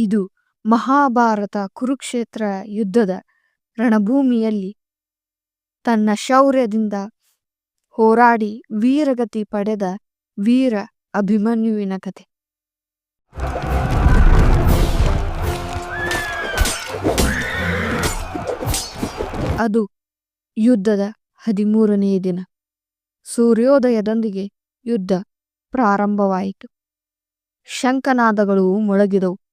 ಇದು ಮಹಾಭಾರತ ಕುರುಕ್ಷೇತ್ರ ಯುದ್ಧದ ರಣಭೂಮಿಯಲ್ಲಿ ತನ್ನ ಶೌರ್ಯದಿಂದ ಹೋರಾಡಿ ವೀರಗತಿ ಪಡೆದ ವೀರ ಅಭಿಮನ್ಯುವಿನ ಕಥೆ. ಅದು ಯುದ್ಧದ ಹದಿಮೂರನೆಯ ದಿನ. ಸೂರ್ಯೋದಯದೊಂದಿಗೆ ಯುದ್ಧ ಪ್ರಾರಂಭವಾಯಿತು. ಶಂಕನಾದಗಳು ಮೊಳಗಿದವು.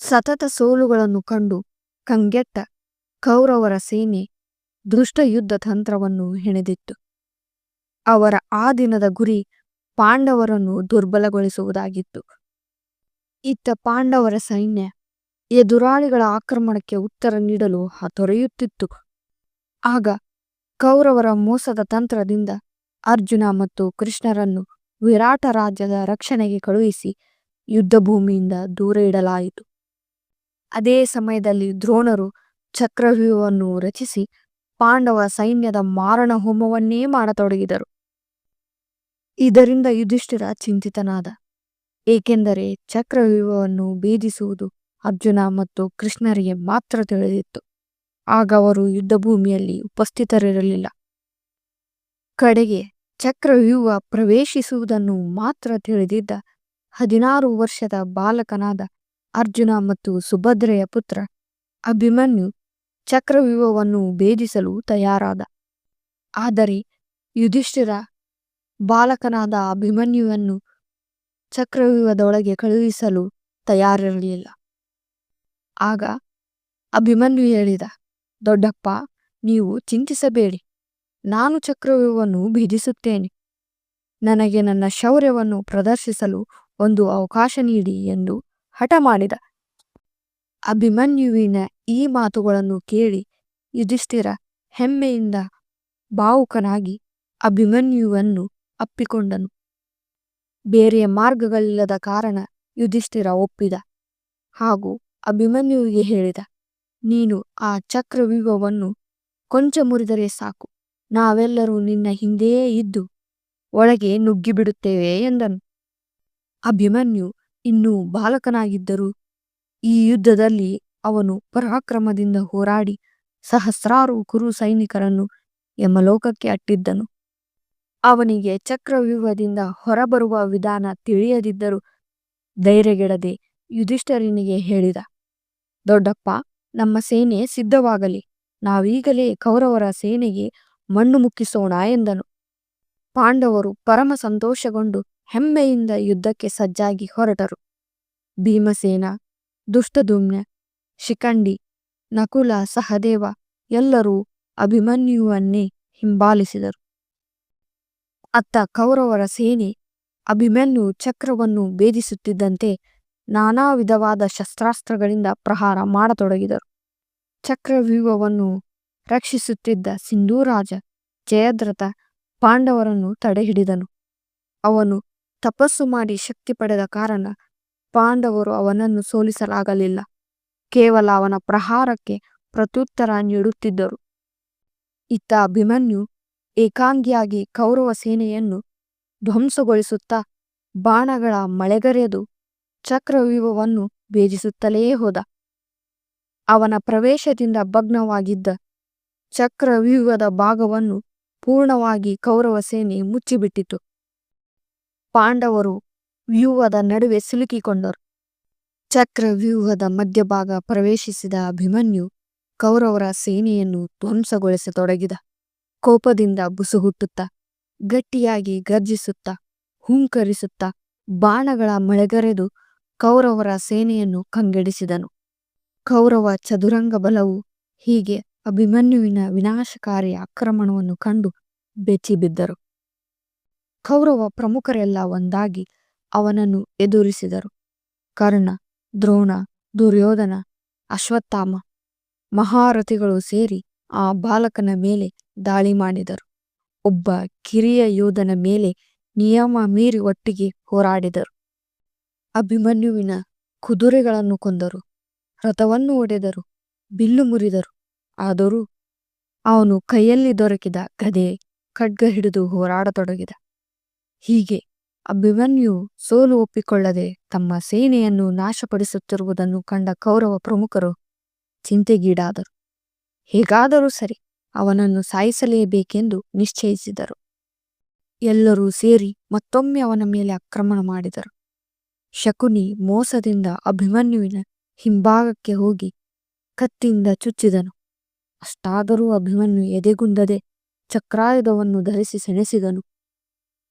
ಸತತ ಸೋಲುಗಳನ್ನು ಕಂಡು ಕಂಗೆಟ್ಟ ಕೌರವರ ಸೇನೆ ದುಷ್ಟ ಯುದ್ಧ ತಂತ್ರವನ್ನು ಹೆಣೆದಿತ್ತು. ಅವರ ಆ ದಿನದ ಗುರಿ ಪಾಂಡವರನ್ನು ದುರ್ಬಲಗೊಳಿಸುವುದಾಗಿತ್ತು. ಇತ್ತ ಪಾಂಡವರ ಸೈನ್ಯ ಎದುರಾಳಿಗಳ ಆಕ್ರಮಣಕ್ಕೆ ಉತ್ತರ ನೀಡಲು ಹತೊರೆಯುತ್ತಿತ್ತು ಆಗ ಕೌರವರ ಮೋಸದ ತಂತ್ರದಿಂದ ಅರ್ಜುನ ಮತ್ತು ಕೃಷ್ಣರನ್ನು ವಿರಾಟ ರಾಜ್ಯದ ರಕ್ಷಣೆಗೆ ಕಳುಹಿಸಿ ಯುದ್ಧಭೂಮಿಯಿಂದ ದೂರ ಇಡಲಾಯಿತು. ಅದೇ ಸಮಯದಲ್ಲಿ ದ್ರೋಣರು ಚಕ್ರವ್ಯೂಹವನ್ನು ರಚಿಸಿ ಪಾಂಡವ ಸೈನ್ಯದ ಮಾರಣ ಹೋಮವನ್ನೇ ಮಾಡತೊಡಗಿದರು. ಇದರಿಂದ ಯುಧಿಷ್ಠಿರ ಚಿಂತಿತನಾದ. ಏಕೆಂದರೆ ಚಕ್ರವ್ಯೂಹವನ್ನು ಭೇದಿಸುವುದು ಅರ್ಜುನ ಮತ್ತು ಕೃಷ್ಣರಿಗೆ ಮಾತ್ರ ತಿಳಿದಿತ್ತು. ಆಗ ಅವರು ಯುದ್ಧಭೂಮಿಯಲ್ಲಿ ಉಪಸ್ಥಿತರಿರಲಿಲ್ಲ. ಕಡೆಗೆ ಚಕ್ರವ್ಯೂಹ ಪ್ರವೇಶಿಸುವುದನ್ನು ಮಾತ್ರ ತಿಳಿದಿದ್ದ ಹದಿನಾರು ವರ್ಷದ ಬಾಲಕನಾದ ಅರ್ಜುನ ಮತ್ತು ಸುಭದ್ರೆಯ ಪುತ್ರ ಅಭಿಮನ್ಯು ಚಕ್ರವ್ಯೂಹವನ್ನು ಭೇದಿಸಲು ತಯಾರಾದ. ಆದರೆ ಯುಧಿಷ್ಠಿರ ಬಾಲಕನಾದ ಅಭಿಮನ್ಯುವನ್ನು ಚಕ್ರವ್ಯೂಹದೊಳಗೆ ಕಳುಹಿಸಲು ತಯಾರಿರಲಿಲ್ಲ. ಆಗ ಅಭಿಮನ್ಯು ಹೇಳಿದ, ದೊಡ್ಡಪ್ಪ, ನೀವು ಚಿಂತಿಸಬೇಡಿ. ನಾನು ಚಕ್ರವ್ಯೂಹವನ್ನು ಭೇದಿಸುತ್ತೇನೆ. ನನಗೆ ನನ್ನ ಶೌರ್ಯವನ್ನು ಪ್ರದರ್ಶಿಸಲು ಒಂದು ಅವಕಾಶ ನೀಡಿ ಎಂದು ಹಠ ಮಾಡಿದ. ಅಭಿಮನ್ಯುವಿನ ಈ ಮಾತುಗಳನ್ನು ಕೇಳಿ ಯುಧಿಷ್ಠಿರ ಹೆಮ್ಮೆಯಿಂದ ಭಾವುಕನಾಗಿ ಅಭಿಮನ್ಯುವನ್ನು ಅಪ್ಪಿಕೊಂಡನು. ಬೇರೆಯ ಮಾರ್ಗಗಳಿಲ್ಲದ ಕಾರಣ ಯುಧಿಷ್ಠಿರ ಒಪ್ಪಿದ ಹಾಗೂ ಅಭಿಮನ್ಯುವಿಗೆ ಹೇಳಿದ, ನೀನು ಆ ಚಕ್ರವ್ಯೂಹವನ್ನು ಕೊಂಚ ಮುರಿದರೆ ಸಾಕು. ನಾವೆಲ್ಲರೂ ನಿನ್ನ ಹಿಂದೆಯೇ ಇದ್ದು ಒಳಗೆ ನುಗ್ಗಿಬಿಡುತ್ತೇವೆ ಎಂದನು. ಅಭಿಮನ್ಯು ಇನ್ನೂ ಬಾಲಕನಾಗಿದ್ದರೂ ಈ ಯುದ್ಧದಲ್ಲಿ ಅವನು ಪರಾಕ್ರಮದಿಂದ ಹೋರಾಡಿ ಸಹಸ್ರಾರು ಕುರು ಸೈನಿಕರನ್ನು ಯಮಲೋಕಕ್ಕೆ ಅಟ್ಟಿದ್ದನು. ಅವನಿಗೆ ಚಕ್ರವ್ಯೂಹದಿಂದ ಹೊರಬರುವ ವಿಧಾನ ತಿಳಿಯದಿದ್ದರೂ ಧೈರ್ಯಗೆಡದೆ ಯುಧಿಷ್ಠರಿನಿಗೆ ಹೇಳಿದ, ದೊಡ್ಡಪ್ಪ, ನಮ್ಮ ಸೇನೆ ಸಿದ್ಧವಾಗಲಿ. ನಾವೀಗಲೇ ಕೌರವರ ಸೇನೆಗೆ ಮಣ್ಣು ಮುಕ್ಕಿಸೋಣ ಎಂದನು. ಪಾಂಡವರು ಪರಮ ಸಂತೋಷಗೊಂಡು ಹೆಮ್ಮೆಯಿಂದ ಯುದ್ಧಕ್ಕೆ ಸಜ್ಜಾಗಿ ಹೊರಟರು. ಭೀಮಸೇನ ದುಷ್ಟದುಮ್ನ ಶಿಖಂಡಿ, ನಕುಲ, ಸಹದೇವ ಎಲ್ಲರೂ ಅಭಿಮನ್ಯುವನ್ನೇ ಹಿಂಬಾಲಿಸಿದರು. ಅತ್ತ ಕೌರವರ ಸೇನೆ ಅಭಿಮನ್ಯು ಚಕ್ರವನ್ನು ಭೇದಿಸುತ್ತಿದ್ದಂತೆ ನಾನಾ ವಿಧವಾದ ಶಸ್ತ್ರಾಸ್ತ್ರಗಳಿಂದ ಪ್ರಹಾರ ಮಾಡತೊಡಗಿದರು. ಚಕ್ರವ್ಯೂಹವನ್ನು ರಕ್ಷಿಸುತ್ತಿದ್ದ ಸಿಂಧೂರಾಜ ಜಯದ್ರಥ ಪಾಂಡವರನ್ನು ತಡೆಹಿಡಿದನು. ಅವನು ತಪಸ್ಸು ಮಾಡಿ ಶಕ್ತಿ ಪಡೆದ ಕಾರಣ ಪಾಂಡವರು ಅವನನ್ನು ಸೋಲಿಸಲಾಗಲಿಲ್ಲ. ಕೇವಲ ಅವನ ಪ್ರಹಾರಕ್ಕೆ ಪ್ರತ್ಯುತ್ತರ ನೀಡುತ್ತಿದ್ದರು. ಇತ್ತ ಅಭಿಮನ್ಯು ಏಕಾಂಗಿಯಾಗಿ ಕೌರವ ಸೇನೆಯನ್ನು ಧ್ವಂಸಗೊಳಿಸುತ್ತಾ ಬಾಣಗಳ ಮಳೆಗರೆದು ಚಕ್ರವ್ಯೂಹವನ್ನು ಭೇದಿಸುತ್ತಲೇ ಹೋದ. ಅವನ ಪ್ರವೇಶದಿಂದ ಭಗ್ನವಾಗಿದ್ದ ಚಕ್ರವ್ಯೂಹದ ಭಾಗವನ್ನು ಪೂರ್ಣವಾಗಿ ಕೌರವ ಸೇನೆ ಮುಚ್ಚಿಬಿಟ್ಟಿತು. ಪಾಂಡವರು ವ್ಯೂಹದ ನಡುವೆ ಸಿಲುಕಿಕೊಂಡರು. ಚಕ್ರವ್ಯೂಹದ ಮಧ್ಯಭಾಗ ಪ್ರವೇಶಿಸಿದ ಅಭಿಮನ್ಯು ಕೌರವರ ಸೇನೆಯನ್ನು ಧ್ವಂಸಗೊಳಿಸತೊಡಗಿದ. ಕೋಪದಿಂದ ಬುಸುಹುಟ್ಟುತ್ತ, ಗಟ್ಟಿಯಾಗಿ ಗರ್ಜಿಸುತ್ತಾ, ಹುಂಕರಿಸುತ್ತಾ ಬಾಣಗಳ ಮಳೆಗರೆದು ಕೌರವರ ಸೇನೆಯನ್ನು ಕಂಗೆಡಿಸಿದನು. ಕೌರವ ಚದುರಂಗ ಬಲವು ಹೀಗೆ ಅಭಿಮನ್ಯುವಿನ ವಿನಾಶಕಾರಿ ಆಕ್ರಮಣವನ್ನು ಕಂಡು ಬೆಚ್ಚಿಬಿದ್ದರು. ಕೌರವ ಪ್ರಮುಖರೆಲ್ಲ ಒಂದಾಗಿ ಅವನನ್ನು ಎದುರಿಸಿದರು. ಕರ್ಣ, ದ್ರೋಣ, ದುರ್ಯೋಧನ, ಅಶ್ವತ್ಥಾಮ, ಮಹಾರಥಿಗಳು ಸೇರಿ ಆ ಬಾಲಕನ ಮೇಲೆ ದಾಳಿ ಮಾಡಿದರು. ಒಬ್ಬ ಕಿರಿಯ ಯೋಧನ ಮೇಲೆ ನಿಯಮ ಮೀರಿ ಒಟ್ಟಿಗೆ ಹೋರಾಡಿದರು. ಅಭಿಮನ್ಯುವಿನ ಕುದುರೆಗಳನ್ನು ಕೊಂದರು. ರಥವನ್ನು ಒಡೆದರು. ಬಿಲ್ಲು ಮುರಿದರು. ಆದರೂ ಅವನು ಕೈಯಲ್ಲಿ ದೊರಕಿದ ಗದೆ ಖಡ್ಗ ಹಿಡಿದು ಹೋರಾಡತೊಡಗಿದ. ಹೀಗೆ ಅಭಿಮನ್ಯು ಸೋಲು ಒಪ್ಪಿಕೊಳ್ಳದೆ ತಮ್ಮ ಸೇನೆಯನ್ನು ನಾಶಪಡಿಸುತ್ತಿರುವುದನ್ನು ಕಂಡ ಕೌರವ ಪ್ರಮುಖರು ಚಿಂತೆಗೀಡಾದರು. ಹೇಗಾದರೂ ಸರಿ, ಅವನನ್ನು ಸಾಯಿಸಲೇಬೇಕೆಂದು ನಿಶ್ಚಯಿಸಿದರು. ಎಲ್ಲರೂ ಸೇರಿ ಮತ್ತೊಮ್ಮೆ ಅವನ ಮೇಲೆ ಆಕ್ರಮಣ ಮಾಡಿದರು. ಶಕುನಿ ಮೋಸದಿಂದ ಅಭಿಮನ್ಯುವಿನ ಹಿಂಭಾಗಕ್ಕೆ ಹೋಗಿ ಕತ್ತಿಯಿಂದ ಚುಚ್ಚಿದನು. ಅಷ್ಟಾದರೂ ಅಭಿಮನ್ಯು ಎದೆಗುಂದದೆ ಚಕ್ರಾಯುಧವನ್ನು ಧರಿಸಿ ಸೆಣಸಿದನು.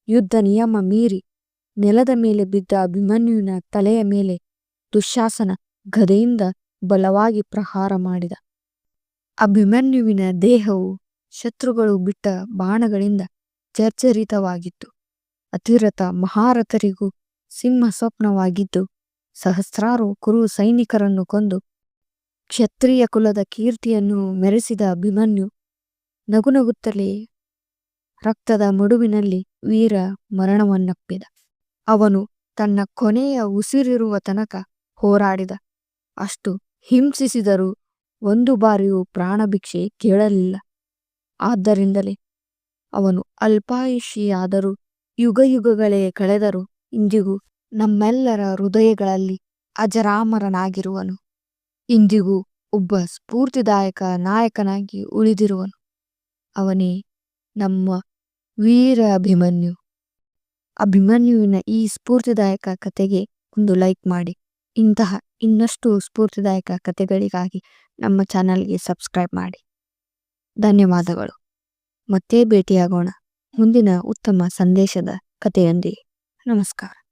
ಯುದ್ಧ ನಿಯಮ ಮೀರಿ ನೆಲದ ಮೇಲೆ ಬಿದ್ದ ಅಭಿಮನ್ಯುವಿನ ತಲೆಯ ಮೇಲೆ ದುಶಾಸನ ಗದೆಯಿಂದ ಬಲವಾಗಿ ಪ್ರಹಾರ ಮಾಡಿದ. ಅಭಿಮನ್ಯುವಿನ ದೇಹವು ಶತ್ರುಗಳು ಬಿಟ್ಟ ಬಾಣಗಳಿಂದ ಜರ್ಜರಿತವಾಗಿತ್ತು ಅತಿರಥ ಮಹಾರಥರಿಗೂ ಸಿಂಹ ಸ್ವಪ್ನವಾಗಿದ್ದು ಸಹಸ್ರಾರು ಕುರು ಸೈನಿಕರನ್ನು ಕೊಂದು ಕ್ಷತ್ರಿಯ ಕುಲದ ಕೀರ್ತಿಯನ್ನು ಮೆರೆಸಿದ ಅಭಿಮನ್ಯು ನಗುನಗುತ್ತಲೇ ರಕ್ತದ ಮಡುವಿನಲ್ಲಿ ವೀರ ಮರಣವನ್ನಪ್ಪಿದ. ಅವನು ತನ್ನ ಕೊನೆಯ ಉಸಿರಿರುವ ತನಕ ಹೋರಾಡಿದ. ಅಷ್ಟು ಹಿಂಸಿಸಿದರೂ ಒಂದು ಬಾರಿಯೂ ಪ್ರಾಣಭಿಕ್ಷೆ ಕೇಳಲಿಲ್ಲ. ಆದ್ದರಿಂದಲೇ ಅವನು ಅಲ್ಪಾಯುಷಿಯಾದರೂ ಯುಗಯುಗಗಳೇ ಕಳೆದರೂ ಇಂದಿಗೂ ನಮ್ಮೆಲ್ಲರ ಹೃದಯಗಳಲ್ಲಿ ಅಜರಾಮರನಾಗಿರುವನು. ಇಂದಿಗೂ ಒಬ್ಬ ಸ್ಫೂರ್ತಿದಾಯಕ ನಾಯಕನಾಗಿ ಉಳಿದಿರುವನು. ಅವನೇ ನಮ್ಮ ವೀರ ಅಭಿಮನ್ಯು. ಅಭಿಮನ್ಯುವಿನ ಈ ಸ್ಫೂರ್ತಿದಾಯಕ ಕತೆಗೆ ಒಂದು ಲೈಕ್ ಮಾಡಿ. ಇಂತಹ ಇನ್ನಷ್ಟು ಸ್ಫೂರ್ತಿದಾಯಕ ಕತೆಗಳಿಗಾಗಿ ನಮ್ಮ ಚಾನಲ್ಗೆ ಸಬ್ಸ್ಕ್ರೈಬ್ ಮಾಡಿ. ಧನ್ಯವಾದಗಳು. ಮತ್ತೆ ಭೇಟಿಯಾಗೋಣ. ಮುಂದಿನ ಉತ್ತಮ ಸಂದೇಶದ ಕಥೆಯೊಂದಿಗೆ. ನಮಸ್ಕಾರ.